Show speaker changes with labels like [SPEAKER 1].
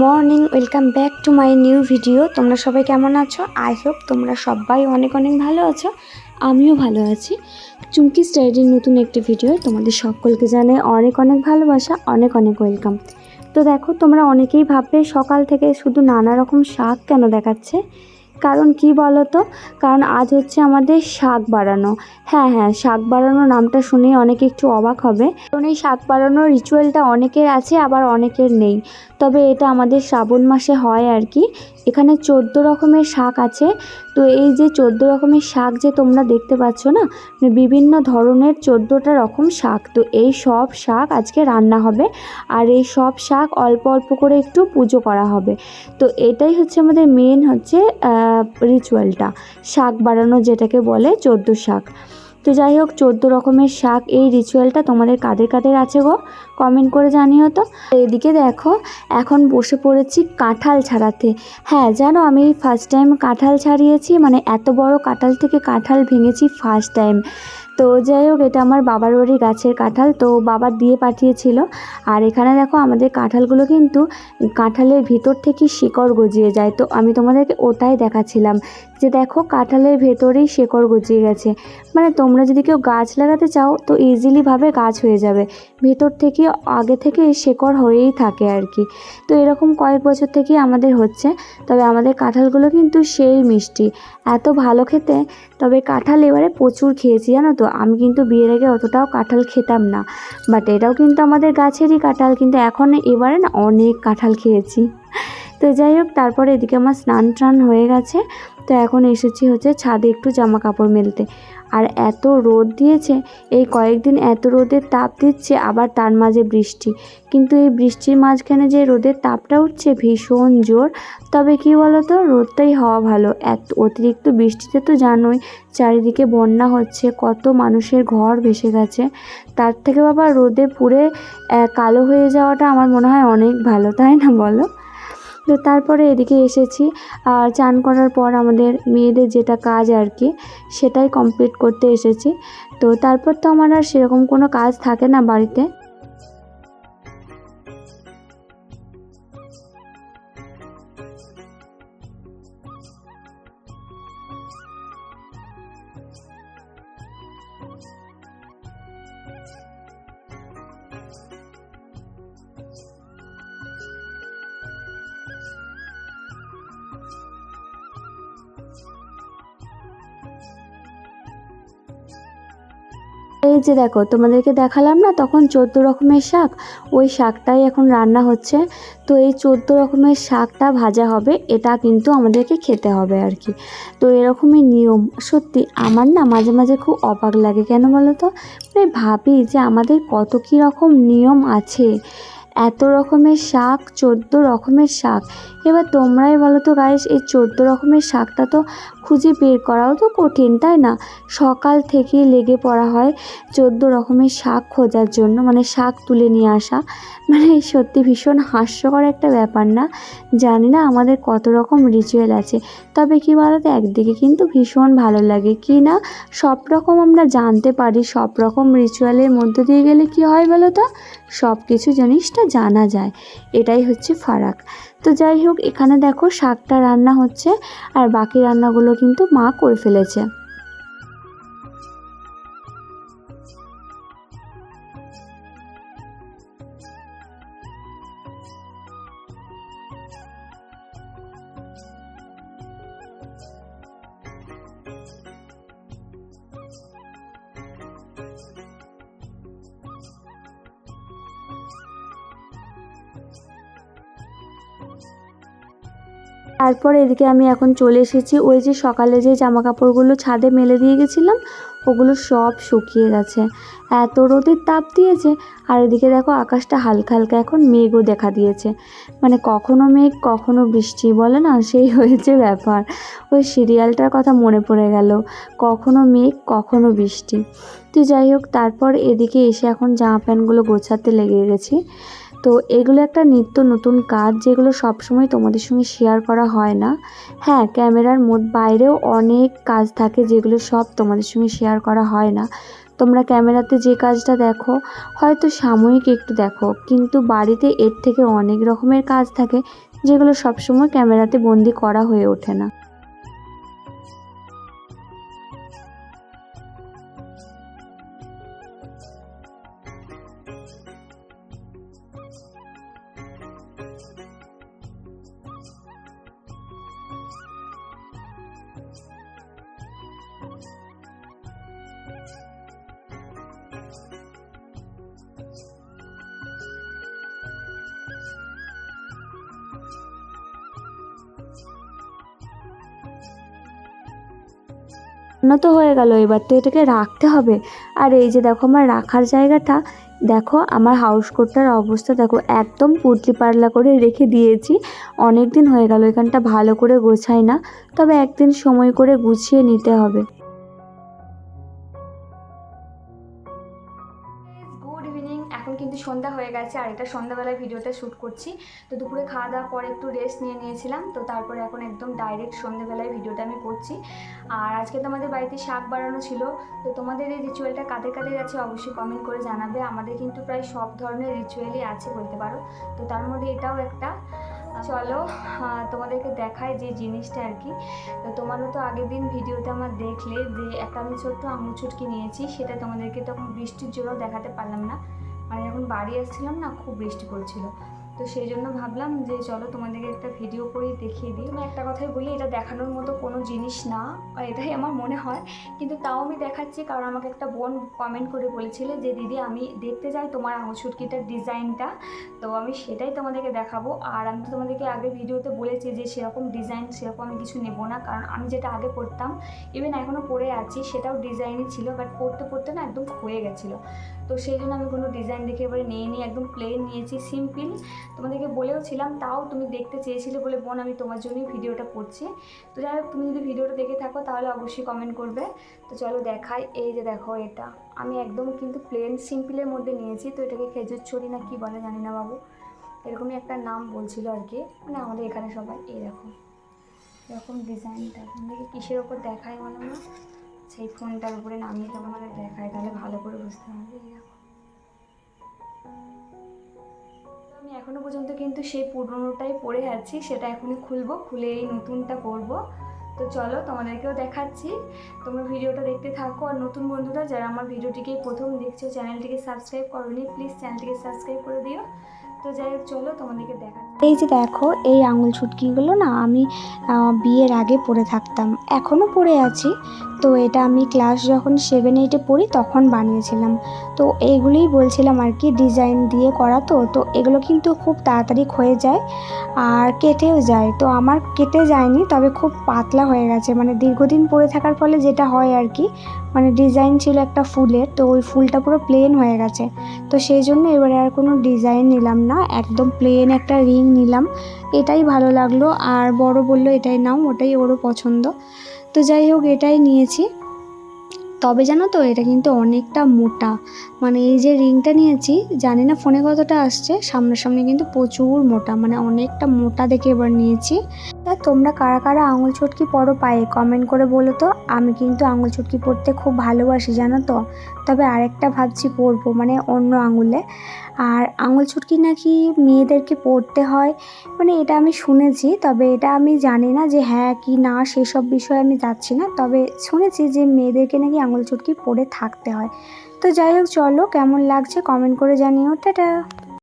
[SPEAKER 1] Morning, welcome back to my new video. তোমরা সবাই কেমন আছো? আই হোপ তোমরা সবাই অনেক অনেক ভালো আছো। আমিও ভালো আছি। চুমকি স্টাইডের নতুন একটি ভিডিও তোমাদের সকলকে জানে অনেক অনেক ভালোবাসা, অনেক অনেক ওয়েলকাম। তো দেখো, তোমরা অনেকেই ভাববে সকাল থেকে শুধু নানা রকম শাক কেন দেখাচ্ছে? কারণ কি তো কারণ আজ হচ্ছে আমাদের শাক বাড়ানো। হ্যাঁ হ্যাঁ শাক বাড়ানোর নামটা শুনেই অনেকে একটু অবাক হবে। কারণ এই শাক বাড়ানোর রিচুয়ালটা অনেকের আছে, আবার অনেকের নেই। তবে এটা আমাদের শ্রাবণ মাসে হয় আর কি। এখানে চোদ্দ রকমের শাক আছে। তো এই যে চোদ্দ রকমের শাক যে তোমরা দেখতে পাচ্ছ না মানে বিভিন্ন ধরনের চোদ্দোটা রকম শাক। তো এই সব শাক আজকে রান্না হবে আর এই সব শাক অল্প অল্প করে একটু পুজো করা হবে। তো এটাই হচ্ছে আমাদের মেন হচ্ছে রিচুয়ালটা শাক বাড়ানো যেটাকে বলে চোদ্দ শাক। তো যাই হোক, চোদ্দ রকমের শাক এই রিচুয়ালটা তোমাদের কাদের কাদের আছে গো? কমেন্ট করে জানিও তো। এদিকে দেখো, এখন বসে পড়েছি কাঁঠাল ছাড়াতে। হ্যাঁ জানো আমি ফার্স্ট টাইম কাঁঠাল ছাড়িয়েছি মানে এত বড় কাঁঠাল থেকে কাঁঠাল ভেঙেছি ফার্স্ট টাইম তো যাই হোক, এটা আমার বাবার বাড়ির গাছের কাঁঠাল, তো বাবা দিয়ে পাঠিয়েছিল। আর এখানে দেখো আমাদের কাঁঠালগুলো কিন্তু কাঁঠালের ভিতর থেকে শিকড় গজিয়ে যায়। তো আমি তোমাদেরকে ওটাই দেখাচ্ছিলাম যে দেখো কাঁঠালের ভেতরেই শেকড় গজিয়ে গেছে। মানে তোমরা যদি কেউ গাছ লাগাতে চাও, তো ইজিলিভাবে গাছ হয়ে যাবে। ভেতর থেকে, আগে থেকে শেকড় হয়েই থাকে আর কি। তো এরকম কয়েক বছর থেকেই আমাদের হচ্ছে। তবে আমাদের কাঁঠালগুলো কিন্তু সেই মিষ্টি। এত ভালো খেতে, তবে কাঁঠাল এবারে প্রচুর খেয়েছি, জানো তো? আমি কিন্তু বিয়ের আগে অতটাও কাঁঠাল খেতাম না বাট এটাও কিন্তু আমাদের গাছেরই কাঁঠাল, কিন্তু এখন এবারে না অনেক কাঁঠাল খেয়েছি। তো যাই হোক, তারপরে এদিকে আমার স্নান টান হয়ে গেছে, তো এখন এসেছি হচ্ছে ছাদে একটু জামা কাপড় মেলতে। আর এত রোদ দিয়েছে, এই কয়েকদিন এত রোদের তাপ দিচ্ছে, আবার তার মাঝে বৃষ্টি। কিন্তু এই বৃষ্টির মাঝখানে যে রোদের তাপটা উঠছে ভীষণ জোর। তবে কি বলতো, রোদটাই হওয়া ভালো। এত অতিরিক্ত বৃষ্টিতে তো জানোই, চারিদিকে বন্যা হচ্ছে, কত মানুষের ঘর ভেসে গেছে। তার থেকে বাবা রোদে পুড়ে কালো হয়ে যাওয়াটা আমার মনে হয় অনেক ভালো, তাই না বলো? তো তারপরে এদিকে এসেছি। আর চান করার পর আমাদের মেয়েদের যেটা কাজ আর কি, সেটাই কমপ্লিট করতে এসেছি। তো তারপর তো আমার আর সেরকম কোনো কাজ থাকে না বাড়িতে। যে দেখো, তোমাদেরকে দেখালাম না, তখন চোদ্দ রকমের শাক, ওই শাকটাই এখন রান্না হচ্ছে। তো এই চোদ্দ রকমের শাকটা ভাজা হবে, এটা কিন্তু আমাদেরকে খেতে হবে আর কি। তো এরকমই নিয়ম। সত্যি, আমার না মাঝে মাঝে খুব অবাক লাগে, কেন বলো তো? মানে ভাবি যে আমাদের কত কী রকম নিয়ম আছে। এত রকমের শাক, চোদ্দ রকমের শাক এবার তোমরাই বলো তো গাইস এই চোদ্দ রকমের শাকটা তো খুঁজে বের করাও তো কঠিন, তাই না? সকাল থেকে লেগে পড়া হয় চোদ্দ রকমের শাক খোঁজার জন্য মানে শাক তুলে নিয়ে আসা। মানে সত্যি ভীষণ হাস্যকর একটা ব্যাপার না? জানি না আমাদের কত রকম রিচুয়াল আছে, তবে কি বলতো, একদিকে কিন্তু ভীষণ ভালো লাগে, কি না? সব রকম আমরা জানতে পারি, সব রকম রিচুয়ালের মধ্যে দিয়ে গেলে কি হয় বলো তো সব কিছু জিনিসটা জানা যায়, এটাই হচ্ছে ফারাক। তো যাই হোক, এখানে দেখো শাকটা রান্না হচ্ছে আর বাকি রান্নাগুলো কিন্তু মা করে ফেলেছে। তারপর এদিকে আমি এখন চলে এসেছি। ওই যে সকালে যে জামা কাপড়গুলো ছাদে মেলে দিয়ে গেছিলাম, ওগুলো সব শুকিয়ে গেছে। এত রোদের তাপ দিয়েছে, আর এদিকে দেখো আকাশটা হালকা হালকা এখন মেঘও দেখা দিয়েছে। মানে কখনো মেঘ, কখনো বৃষ্টি, বলে না? সেই হয়েছে ব্যাপার। ওই সিরিয়ালটার কথা মনে পড়ে গেল। কখনো মেঘ, কখনো বৃষ্টি। তো যাই হোক, তারপর এদিকে এসে এখন জামা প্যান্টগুলো গোছাতে লেগে গেছি। তো এগুলো একটা নিত্য নতুন কাজ যেগুলো সবসময় তোমাদের সঙ্গে শেয়ার করা হয় না। হ্যাঁ ক্যামেরার মোদ বাইরেও অনেক কাজ থাকে যেগুলো সব তোমাদের সঙ্গে শেয়ার করা হয় না। তোমরা ক্যামেরাতে যে কাজটা দেখো, হয়তো সাময়িক একটু দেখো, কিন্তু বাড়িতে এর থেকে অনেক রকমের কাজ থাকে যেগুলো সবসময় ক্যামেরাতে বন্দি করা হয়ে ওঠে না। উন্নত হয়ে গেল, এবার তো এটাকে রাখতে হবে। আর এই যে দেখো আমার রাখার জায়গাটা, দেখো আমার হাউস কোটটার অবস্থা, দেখো একদম পুটলি পাল্লা করে রেখে দিয়েছি। অনেক দিন হয়ে গেল, এখানটা ভালো করে গোছায় না, তবে একদিন সময় করে গুছিয়ে নিতে হবে। গেছে আর এটা সন্ধ্যাবেলায় ভিডিওটা শ্যুট করছি। তো দুপুরে খাওয়া দাওয়ার পর একটু রেস্ট নিয়ে নিয়েছিলাম। তো তারপরে এখন একদম ডাইরেক্ট সন্ধ্যেবেলায় ভিডিওটা আমি করছি। আর আজকে তো আমাদের বাড়িতে শাক বাড়ানো ছিল। তো তোমাদের এই রিচুয়ালটা কাদের কাদের আছে অবশ্যই কমেন্ট করে জানাবে। আমাদের কিন্তু প্রায় সব ধরনের রিচুয়ালই আছে বলতে পারো। তো তার মধ্যে এটাও একটা। চলো তোমাদেরকে দেখায় যে জিনিসটা আর কি। তো তোমারও তো আগের দিন ভিডিওতে আমার দেখলে যে একটা আমি ছোট্ট আঙুল ছুটকি নিয়েছি, সেটা তোমাদেরকে তখন বৃষ্টির জন্য দেখাতে পারলাম না। মানে যখন বাড়ি আসছিলাম না, খুব বৃষ্টি পড়ছিল। তো সেই জন্য ভাবলাম যে চলো তোমাদেরকে একটা ভিডিও করেই দেখিয়ে দিই। আমি একটা কথাই বলি, এটা দেখানোর মতো কোনো জিনিস না, আর এটাই আমার মনে হয়। কিন্তু তাও আমি দেখাচ্ছি, কারণ আমাকে একটা বোন কমেন্ট করে বলেছিল যে, দিদি, আমি দেখতে চাই তোমার আঙুল ছুটকিটার ডিজাইনটা। তো আমি সেটাই তোমাদেরকে দেখাবো। আর আমি তো তোমাদেরকে আগে ভিডিওতে বলেছি যে, সেরকম ডিজাইন, সেরকম আমি কিছু নেব না। কারণ আমি যেটা আগে পড়তাম ইভেন এখনও পরে আছি, সেটাও ডিজাইনই ছিল। বাট পড়তে পড়তে না একদম ক্ষয়ে গেছিল। তো সেই জন্য আমি কোনো ডিজাইন দেখে এবারে নিয়ে নিই একদম প্লেন নিয়েছি সিম্পল তোমাদেরকে বলেও ছিলাম তাও তুমি দেখতে চেয়েছিলে বলে বোন আমি তোমার জন্যই ভিডিওটা করছি। তো যাই হোক, তুমি যদি ভিডিওটা দেখে থাকো, তাহলে অবশ্যই কমেন্ট করবে। তো চলো দেখাই, এই যে দেখো এটা। আমি একদম কিন্তু প্লেন সিম্পলের মধ্যে নিয়েছি, তো এটাকে খেজুর ছড়ি না কি বলে জানি না বাবু। এরকমই একটা নাম বলছিল আর কি মানে আমাদের এখানে সবাই দেখো। এরকম ডিজাইনটা দেখি। কিসের ওপর দেখায় বলো না সেই ফোনটার উপরে নামিয়ে তোমাদের দেখায়, তাহলে ভালো করে বুঝতে পারবে আমি এখনও পর্যন্ত কিন্তু সেই পুরনোটাই পড়ে আছি, সেটা এখনই খুলবো, খুলে এই নতুনটা করব। তো চলো, তোমাদেরকেও দেখাচ্ছি। তোমরা ভিডিওটা দেখতে থাকো। আর নতুন বন্ধুরা, যারা আমার ভিডিওটিকে প্রথম দেখছ, চ্যানেলটিকে সাবস্ক্রাইব করোনি, প্লিজ চ্যানেলটিকে সাবস্ক্রাইব করে দিও। তো যাই হোক, চলো তোমাদেরকে দেখা এই যে দেখো, এই আঙুল ছুটকিগুলো না আমি বিয়ের আগে পরে থাকতাম এখনও পরে আছি। তো এটা আমি ক্লাস যখন সেভেন এইটে পড়ি, তখন বানিয়েছিলাম। তো এইগুলোই বলছিলাম আর কি ডিজাইন দিয়ে করা তো তো এগুলো কিন্তু খুব তাড়াতাড়ি ক্ষয়ে যায় আর কেটেও যায়। তো আমার কেটে যায়নি, তবে খুব পাতলা হয়ে গেছে। মানে দীর্ঘদিন পরে থাকার ফলে যেটা হয় আর কি মানে ডিজাইন ছিল একটা ফুলের, তো ওই ফুলটা পুরো প্লেন হয়ে গেছে। তো সেই জন্য এবারে আর কোনো ডিজাইন নিলাম না, একদম প্লেন একটা রিং নিলাম। এটাই ভালো লাগল, আর বড় বলল এটাই নাও, ওটাই ওরও পছন্দ। তো যাই হোক এটাই নিয়েছি। তবে জানো তো, এটা কিন্তু অনেকটা মোটা। মানে এই যে রিংটা নিয়েছি, জানি না ফোনে কতটা আসছে, সামনাসামনি কিন্তু প্রচুর মোটা মানে অনেকটা মোটা দেখে এবার নিয়েছি। তা তোমরা কারা কারা আঙুল চটকি পরো পায়ে কমেন্ট করে বলো তো। আমি কিন্তু আঙুল চটকি পরতে খুব ভালোবাসি, জানো তো। তবে আরেকটা ভাবছি পরবো মানে অন্য আঙুলে। আর আঙুল চটকি নাকি মেয়েদেরকে পরতে হয় মানে এটা আমি শুনেছি, তবে এটা আমি জানি না যে হ্যাঁ কি না, সেসব বিষয়ে আমি যাচ্ছি না। তবে শুনেছি যে মেয়েদেরকে নাকি আঙুল চুটকি পরে থাকতে হয়। তো যাই হোক, চলো কেমন লাগছে কমেন্ট করে জানিও। টাটা!